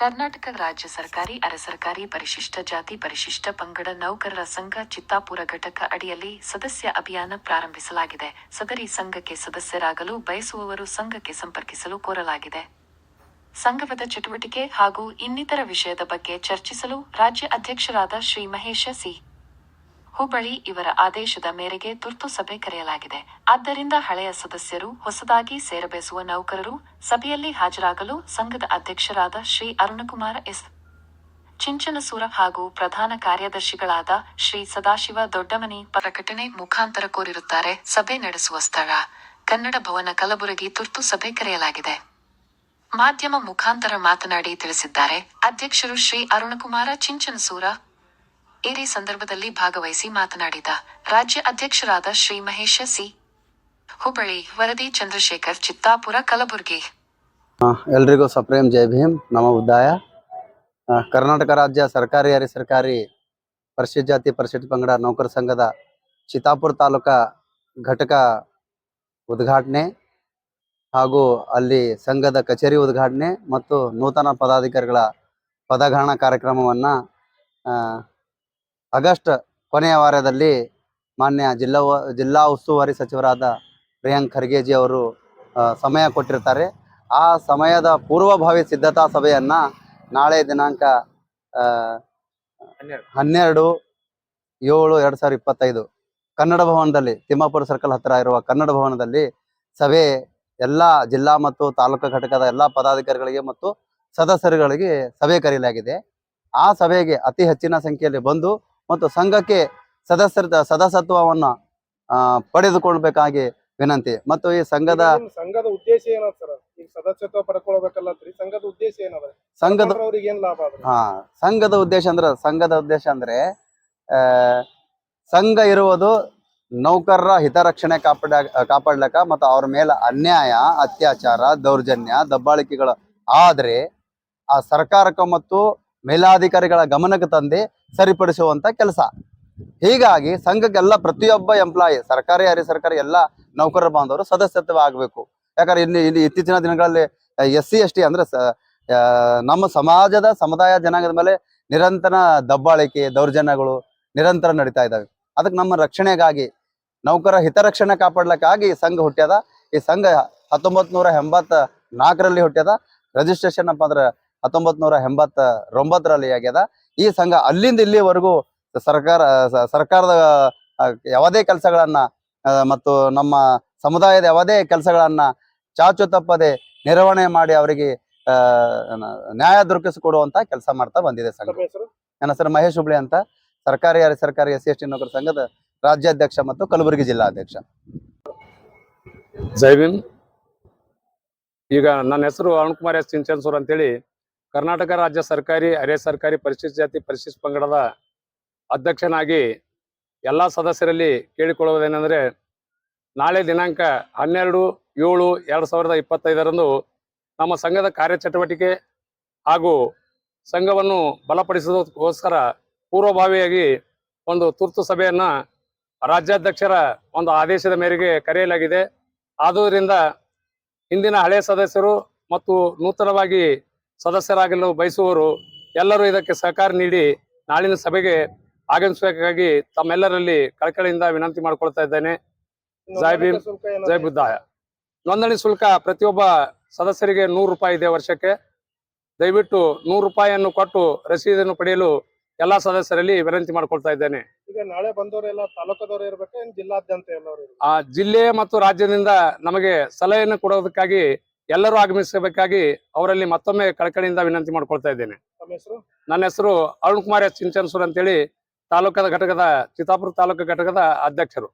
ಕರ್ನಾಟಕ ರಾಜ್ಯ ಸರ್ಕಾರಿ, ಅರೆ ಸರ್ಕಾರಿ ಪರಿಶಿಷ್ಟ ಜಾತಿ, ಪರಿಶಿಷ್ಟ ಪಂಗಡ, ನೌಕರರ ಸಂಘ, ಚಿತ್ತಾಪುರ ಘಟಕ ಅಡಿಯಲ್ಲಿ ಸದಸ್ಯ ಅಭಿಯಾನ ಪ್ರಾರಂಭಿಸಲಾಗಿದೆ. ಸದರಿ ಸಂಘಕ್ಕೆ ಸದಸ್ಯರಾಗಲು ಬಯಸುವವರು ಸಂಘಕ್ಕೆ ಸಂಪರ್ಕಿಸಲು ಕೋರಲಾಗಿದೆ. ಸಂಘದ ಚಟುವಟಿಕೆ ಹಾಗೂ ಇನ್ನಿತರ ವಿಷಯದ ಬಗ್ಗೆ ಚರ್ಚಿಸಲು ರಾಜ್ಯ ಅಧ್ಯಕ್ಷರಾದ ಶ್ರೀ ಮಹೇಶ ಸಿ. ಹುಬ್ಬಳ್ಳಿ ಇವರ ಆದೇಶದ ಮೇರೆಗೆ ತುರ್ತು ಸಭೆ ಕರೆಯಲಾಗಿದೆ. ಆದ್ದರಿಂದ ಹಳೆಯ ಸದಸ್ಯರು ಹೊಸದಾಗಿ ಸೇರಬಯಸುವ ನೌಕರರು ಸಭೆಯಲ್ಲಿ ಹಾಜರಾಗಲು ಸಂಘದ ಅಧ್ಯಕ್ಷರಾದ ಶ್ರೀ ಅರುಣಕುಮಾರ ಎಸ್. ಚಿಂಚನಸೂರ ಹಾಗೂ ಪ್ರಧಾನ ಕಾರ್ಯದರ್ಶಿಗಳಾದ ಶ್ರೀ ಸದಾಶಿವ ದೊಡ್ಡಮನಿ ಪ್ರಕಟಣೆ ಮುಖಾಂತರ ಕೋರಿರುತ್ತಾರೆ. ಸಭೆ ನಡೆಸುವ ಸ್ಥಳ ಕನ್ನಡ ಭವನ ಕಲಬುರಗಿ ತುರ್ತು ಸಭೆ ಕರೆಯಲಾಗಿದೆ. ಮಾಧ್ಯಮ ಮುಖಾಂತರ ಮಾತನಾಡಿ ತಿಳಿಸಿದ್ದಾರೆ. ಅಧ್ಯಕ್ಷರು ಶ್ರೀ ಅರುಣಕುಮಾರ ಚಿಂಚನಸೂರ ಇದೇ ಸಂದರ್ಭದಲ್ಲಿ ಭಾಗವಹಿಸಿ ಮಾತನಾಡಿದ ರಾಜ್ಯ ಅಧ್ಯಕ್ಷರಾದ ಶ್ರೀ ಮಹೇಶ ಸಿ. ಹುಬ್ಬಳ್ಳಿ, ವರದಿ ಚಂದ್ರಶೇಖರ್, ಚಿತ್ತಾಪುರ, ಕಲಬುರಗಿ. ಎಲ್ರಿಗೂ ಸಪ್ರೇಮ್ ಜೈ ಭೀಮ್, ನಮ ಉದ್ದಾಯ. ಕರ್ನಾಟಕ ರಾಜ್ಯ ಸರ್ಕಾರಿ ಅರೆ ಸರ್ಕಾರಿ ಪರಿಶಿಷ್ಟ ಜಾತಿ ಪರಿಶಿಷ್ಟ ಪಂಗಡ ನೌಕರ ಸಂಘದ ಚಿತ್ತಾಪುರ ತಾಲೂಕಾ ಘಟಕ ಉದ್ಘಾಟನೆ ಹಾಗೂ ಅಲ್ಲಿ ಸಂಘದ ಕಚೇರಿ ಉದ್ಘಾಟನೆ ಮತ್ತು ನೂತನ ಪದಾಧಿಕಾರಿಗಳ ಪದಗ್ರಹಣ ಕಾರ್ಯಕ್ರಮವನ್ನು ಆಗಸ್ಟ್ ಕೊನೆಯ ವಾರದಲ್ಲಿ ಮಾನ್ಯ ಜಿಲ್ಲಾ ಜಿಲ್ಲಾ ಉಸ್ತುವಾರಿ ಸಚಿವರಾದ ಪ್ರಿಯಾಂಕ್ ಖರ್ಗೆಜಿ ಅವರು ಸಮಯ ಕೊಟ್ಟಿರ್ತಾರೆ. ಆ ಸಮಯದ ಪೂರ್ವಭಾವಿ ಸಿದ್ಧತಾ ಸಭೆಯನ್ನು ನಾಳೆ ದಿನಾಂಕ ಹನ್ನೆರಡು ಏಳು ಎರಡು ಸಾವಿರದ ಇಪ್ಪತ್ತೈದು ಕನ್ನಡ ಭವನದಲ್ಲಿ, ತಿಮ್ಮಾಪುರ ಸರ್ಕಲ್ ಹತ್ತಿರ ಇರುವ ಕನ್ನಡ ಭವನದಲ್ಲಿ ಸಭೆ ಎಲ್ಲ ಜಿಲ್ಲಾ ಮತ್ತು ತಾಲೂಕು ಘಟಕದ ಎಲ್ಲ ಪದಾಧಿಕಾರಿಗಳಿಗೆ ಮತ್ತು ಸದಸ್ಯರುಗಳಿಗೆ ಸಭೆ ಕರೆಯಲಾಗಿದೆ. ಆ ಸಭೆಗೆ ಅತಿ ಹೆಚ್ಚಿನ ಸಂಖ್ಯೆಯಲ್ಲಿ ಬಂದು ಮತ್ತು ಸಂಘಕ್ಕೆ ಸದಸ್ಯರ ಸದಸ್ಯತ್ವವನ್ನ ಪಡೆದುಕೊಳ್ಬೇಕಾಗಿ ವಿನಂತಿ. ಮತ್ತು ಈ ಸಂಘದ ಸಂಘದ ಉದ್ದೇಶ ಸರ್? ಸದಸ್ಯತ್ವ ಪಡ್ಕೊಳ್ಬೇಕಲ್ಲ ಸಂಘದ ಉದ್ದೇಶ ಏನದ? ಸಂಘದ ಲಾಭ ಹಾ ಸಂಘದ ಉದ್ದೇಶ ಅಂದ್ರೆ ಸಂಘದ ಉದ್ದೇಶ ಅಂದ್ರೆ ಆ, ಸಂಘ ಇರುವುದು ನೌಕರರ ಹಿತರಕ್ಷಣೆ ಕಾಪಾಡ ಕಾಪಾಡ್ಲಕ್ಕ ಮತ್ತು ಅವ್ರ ಮೇಲೆ ಅನ್ಯಾಯ ಅತ್ಯಾಚಾರ ದೌರ್ಜನ್ಯ ದಬ್ಬಾಳಿಕೆಗಳು ಆದ್ರೆ ಆ ಸರ್ಕಾರಕ್ಕೆ ಮತ್ತು ಮೇಲಾಧಿಕಾರಿಗಳ ಗಮನಕ್ಕೆ ತಂದು ಸರಿಪಡಿಸುವಂತ ಕೆಲಸ. ಹೀಗಾಗಿ ಸಂಘಕ್ಕೆಲ್ಲ ಪ್ರತಿಯೊಬ್ಬ ಎಂಪ್ಲಾಯಿ ಸರ್ಕಾರಿ ಅರೆ ಸರ್ಕಾರಿ ಎಲ್ಲ ನೌಕರರ ಬಾಂಧವರು ಸದಸ್ಯತ್ವ ಆಗಬೇಕು. ಯಾಕಂದ್ರೆ ಇಲ್ಲಿ ಇಲ್ಲಿ ಇತ್ತೀಚಿನ ದಿನಗಳಲ್ಲಿ ಎಸ್ ಸಿ, ಎಸ್ ಟಿ ಅಂದ್ರೆ ನಮ್ಮ ಸಮಾಜದ ಸಮುದಾಯ ಜನಾಂಗದ ಮೇಲೆ ನಿರಂತರ ದಬ್ಬಾಳಿಕೆ, ದೌರ್ಜನ್ಯಗಳು ನಿರಂತರ ನಡೀತಾ ಇದ್ದಾವೆ. ಅದಕ್ಕೆ ನಮ್ಮ ರಕ್ಷಣೆಗಾಗಿ, ನೌಕರ ಹಿತರಕ್ಷಣೆ ಕಾಪಾಡ್ಲಿಕ್ಕಾಗಿ ಸಂಘ ಹುಟ್ಟ್ಯದ. ಈ ಸಂಘ ಹತ್ತೊಂಬತ್ ನೂರ ಎಂಬತ್ತ ನಾಲ್ಕರಲ್ಲಿ ಹುಟ್ಟ್ಯದ. ರಿಜಿಸ್ಟ್ರೇಷನ್ ಅಪ್ಪ ಅಂದ್ರೆ ಹತ್ತೊಂಬತ್ ನೂರ ಎಂಬತ್ತ ಒಂಬತ್ತರಲ್ಲಿ ಆಗ್ಯದ. ಈ ಸಂಘ ಅಲ್ಲಿಂದ ಇಲ್ಲಿವರೆಗೂ ಸರ್ಕಾರ ಸರ್ಕಾರದ ಯಾವುದೇ ಕೆಲಸಗಳನ್ನ ಮತ್ತು ನಮ್ಮ ಸಮುದಾಯದ ಯಾವುದೇ ಕೆಲಸಗಳನ್ನ ಚಾಚು ತಪ್ಪದೆ ನಿರ್ವಹಣೆ ಮಾಡಿ ಅವರಿಗೆ ನ್ಯಾಯ ದೊರಕಿಸಿಕೊಡುವಂತ ಕೆಲಸ ಮಾಡ್ತಾ ಬಂದಿದೆ ಸಂಘ. ನನ್ನ ಹೆಸರು ಮಹೇಶ್ ಹುಬ್ಳಿ ಅಂತ. ಸರ್ಕಾರಿ ಅರೆ ಸರ್ಕಾರಿ ಎಸ್ ಸಿ ಎಸ್ ಟಿ ನೌಕರ ಸಂಘದ ರಾಜ್ಯಾಧ್ಯಕ್ಷ ಮತ್ತು ಕಲಬುರಗಿ ಜಿಲ್ಲಾಧ್ಯಕ್ಷ. ಅಧ್ಯಕ್ಷ ಭೀಮ್. ಈಗ ನನ್ನ ಹೆಸರು ಅರುಣ್ ಕುಮಾರ್ ಎಸ್. ಚಿಂಚನ್ಸೂರ್ ಅಂತೇಳಿ ಕರ್ನಾಟಕ ರಾಜ್ಯ ಸರ್ಕಾರಿ, ಅರೆ ಸರ್ಕಾರಿ ಪರಿಶಿಷ್ಟ ಜಾತಿ ಪರಿಶಿಷ್ಟ ಪಂಗಡದ ಅಧ್ಯಕ್ಷನಾಗಿ ಎಲ್ಲ ಸದಸ್ಯರಲ್ಲಿ ಕೇಳಿಕೊಳ್ಳುವುದೇನೆಂದರೆ, ನಾಳೆ ದಿನಾಂಕ ಹನ್ನೆರಡು, ಏಳು, ಎರಡು ಸಾವಿರದ ಇಪ್ಪತ್ತೈದರಂದು ನಮ್ಮ ಸಂಘದ ಕಾರ್ಯಚಟುವಟಿಕೆ ಹಾಗೂ ಸಂಘವನ್ನು ಬಲಪಡಿಸುವುದಕ್ಕೋಸ್ಕರ ಪೂರ್ವಭಾವಿಯಾಗಿ ಒಂದು ತುರ್ತು ಸಭೆಯನ್ನು ರಾಜ್ಯಾಧ್ಯಕ್ಷರ ಒಂದು ಆದೇಶದ ಮೇರೆಗೆ ಕರೆಯಲಾಗಿದೆ. ಆದುದರಿಂದ ಹಿಂದಿನ ಹಳೆಯ ಸದಸ್ಯರು ಮತ್ತು ನೂತನವಾಗಿ ಸದಸ್ಯರಾಗಲು ಬಯಸುವವರು ಎಲ್ಲರೂ ಇದಕ್ಕೆ ಸಹಕಾರ ನೀಡಿ ನಾಳಿನ ಸಭೆಗೆ ಆಗಮಿಸಬೇಕಾಗಿ ತಮ್ಮೆಲ್ಲರಲ್ಲಿ ಕಳಕಳಿಯಿಂದ ವಿನಂತಿ ಮಾಡಿಕೊಳ್ತಾ ಇದ್ದೇನೆ. ಜೈ ಭೀಮ್, ನೋಂದಣಿ ಶುಲ್ಕ ಜೈ ಬುದ್ಧಾಯ. ನೋಂದಣಿ ಶುಲ್ಕ ಪ್ರತಿಯೊಬ್ಬ ಸದಸ್ಯರಿಗೆ ನೂರು ರೂಪಾಯಿ ಇದೆ ವರ್ಷಕ್ಕೆ. ದಯವಿಟ್ಟು ನೂರು ರೂಪಾಯಿಯನ್ನು ಕೊಟ್ಟು ರಸೀದನ್ನು ಪಡೆಯಲು ಎಲ್ಲಾ ಸದಸ್ಯರಲ್ಲಿ ವಿನಂತಿ ಮಾಡ್ಕೊಳ್ತಾ ಇದ್ದೇನೆ. ಈಗ ನಾಳೆ ಬಂದವರೆಲ್ಲ ತಾಲೂಕದವ್ರು ಇರ್ಬೇಕಾ? ಏನ್ ಜಿಲ್ಲಾದ್ಯಂತ ಎಲ್ಲರೂ ಆ ಜಿಲ್ಲೆ ಮತ್ತು ರಾಜ್ಯದಿಂದ ನಮಗೆ ಸಲಹೆಯನ್ನು ಕೊಡೋದಕ್ಕಾಗಿ ಎಲ್ಲರೂ ಆಗಮಿಸಬೇಕಾಗಿ ಅವರಲ್ಲಿ ಮತ್ತೊಮ್ಮೆ ಕಳಕಳಿಯಿಂದ ವಿನಂತಿ ಮಾಡ್ಕೊಳ್ತಾ ಇದ್ದೇನೆ. ನನ್ನ ಹೆಸರು ಅರುಣ್ ಕುಮಾರ್ ಎಸ್ ಚಿಂಚನ್ಸೂರ್ ಅಂತೇಳಿ ತಾಲೂಕದ ಘಟಕದ ಚಿತ್ತಾಪುರ ತಾಲೂಕು ಘಟಕದ ಅಧ್ಯಕ್ಷರು.